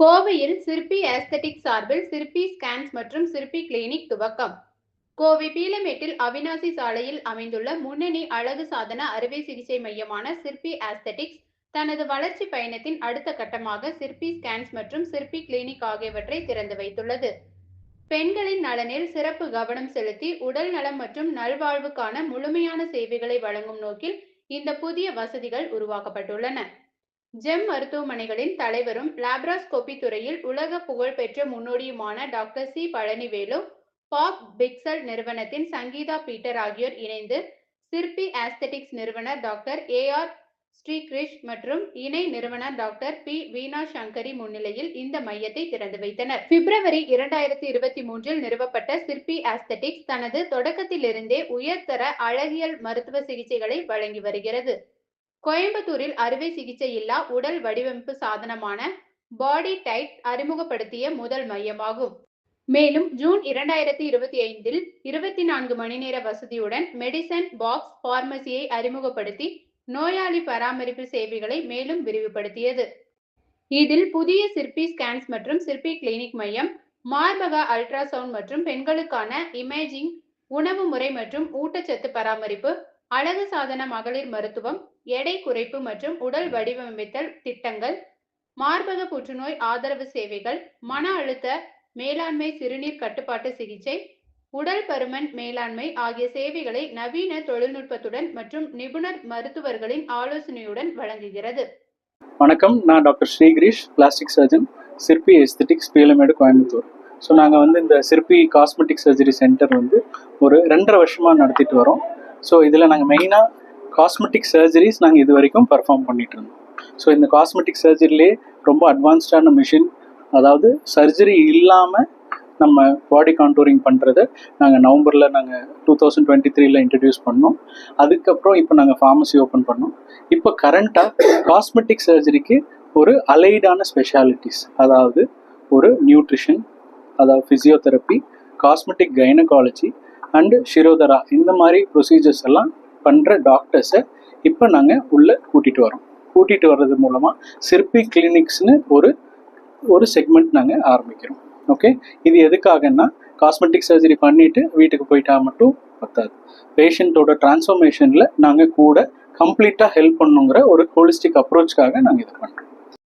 கோவையில் சிற்பி ஏஸ்தட்டிக் சார்பில் சிற்பி ஸ்கேன்ஸ் மற்றும் சிற்பி கிளினிக் துவக்கம். கோவை பீலமேட்டில் அவினாசி சாலையில் அமைந்துள்ள முன்னணி அழகு சாதன அறுவை சிகிச்சை மையமான சிற்பி ஏஸ்தட்டிக்ஸ் தனது வளர்ச்சி பயணத்தின் அடுத்த கட்டமாக சிற்பி ஸ்கேன்ஸ் மற்றும் சிற்பி கிளினிக் ஆகியவற்றை திறந்து வைத்துள்ளது. பெண்களின் நலனில் சிறப்பு கவனம் செலுத்தி உடல் நலம் மற்றும் நல்வாழ்வுக்கான முழுமையான சேவைகளை வழங்கும் நோக்கில் இந்த புதிய வசதிகள் உருவாக்கப்பட்டுள்ளன. ஜெம் மருத்துவமனைகளின் தலைவரும் லாப்ராஸ்கோபி துறையில் உலக புகழ்பெற்ற முன்னோடியுமான doctor C Palanivelu pop pixel நிறுவனத்தின் சங்கீதா பீட்டர் ஆகியோர் இணைந்து சிற்பி ஆஸ்தெட்டிக்ஸ் நிறுவனர் டாக்டர் ஏ ஆர் ஸ்ரீகிருஷ் மற்றும் இணை நிறுவனர் டாக்டர் பி வீணா சங்கரி முன்னிலையில் இந்த மையத்தை திறந்து வைத்தனர். பிப்ரவரி இரண்டாயிரத்தி இருபத்தி மூன்றில் நிறுவப்பட்ட சிற்பி ஆஸ்தெட்டிக்ஸ் தனது தொடக்கத்திலிருந்தே உயர்தர அழகியல் மருத்துவ சிகிச்சைகளை வழங்கி வருகிறது. கோயம்புத்தூரில் அறுவை சிகிச்சை இல்லா உடல் வடிவமைப்பு சாதனமான பாடி டைட் அறிமுகப்படுத்திய முதல் மையமாகும். மேலும் ஜூன் இரண்டாயிரத்தி இருபத்தி ஐந்தில் இருபத்தி நான்கு மணி நேர வசதியுடன் மெடிசன் பாக்ஸ் பார்மசியை அறிமுகப்படுத்தி நோயாளி பராமரிப்பு சேவைகளை மேலும் விரிவுபடுத்தியது. இதில் புதிய சிற்பி ஸ்கேன்ஸ் மற்றும் சிற்பி கிளினிக் மையம் மார்பக அல்ட்ராசவுண்ட் மற்றும் பெண்களுக்கான இமேஜிங் உணவு முறை மற்றும் ஊட்டச்சத்து பராமரிப்பு அழகு சாதன மகளிர் மருத்துவம் எடை குறைப்பு மற்றும் உடல் வடிவமைத்தல் திட்டங்கள் மார்பக புற்றுநோய் ஆதரவு சேவைகள் மன அழுத்த மேலாண்மை சிறுநீர் கட்டுப்பாட்டு சிகிச்சை உடல் பருமன் மேலாண்மை ஆகிய சேவைகளை நவீன தொழில்நுட்பத்துடன் மற்றும் நிபுணர் மருத்துவர்களின் ஆலோசனையுடன் வழங்குகிறது. வணக்கம். நான் doctor Srigirish plastic surgeon Sirpi aesthetics Peelamedu Coimbatore. So நாங்கள் வந்து இந்த சிற்பி காஸ்மெட்டிக் சர்ஜரி சென்டர் வந்து ஒரு ரெண்டரை வருஷமாக நடத்திட்டு வரோம். ஸோ இதில் நாங்கள் மெயினாக காஸ்மெட்டிக் சர்ஜரிஸ் நாங்கள் இது வரைக்கும் பர்ஃபார்ம் பண்ணிட்டு இருந்தோம் ஸோ இந்த காஸ்மெட்டிக் சர்ஜரிலே ரொம்ப அட்வான்ஸ்டான மிஷின் அதாவது சர்ஜரி இல்லாமல் நம்ம பாடி கான்டூரிங் பண்ணுறத நாங்கள் நவம்பரில் நாங்கள் டூ தௌசண்ட் டுவெண்ட்டி த்ரீல இன்ட்ரடியூஸ் பண்ணோம். அதுக்கப்புறம் இப்போ நாங்கள் ஃபார்மசி ஓப்பன் பண்ணோம். இப்போ கரண்ட்டாக காஸ்மெட்டிக் சர்ஜரிக்கு ஒரு அலைடான ஸ்பெஷாலிட்டிஸ் அதாவது ஒரு நியூட்ரிஷன் அதாவது physiotherapy cosmetic gynaecology and Shirodhara இந்த மாதிரி ப்ரொசீஜர்ஸ் எல்லாம் பண்ணுற டாக்டர்ஸை இப்போ நாங்கள் உள்ளே கூட்டிகிட்டு வரோம். கூட்டிகிட்டு வர்றது மூலமாக சிற்பி கிளினிக்ஸ்னு ஒரு ஒரு செக்மெண்ட் நாங்கள் ஆரம்பிக்கிறோம். ஓகே இது எதுக்காகன்னா காஸ்மெட்டிக் சர்ஜரி பண்ணிவிட்டு வீட்டுக்கு போயிட்டா மட்டும் பத்தாது. பேஷண்ட்டோட டிரான்ஸ்ஃபர்மேஷனில் நாங்கள் கூட கம்ப்ளீட்டாக ஹெல்ப் பண்ணுங்கிற ஒரு ஹோலிஸ்டிக் அப்ரோச்காக நாங்கள் இது பண்ணுறோம்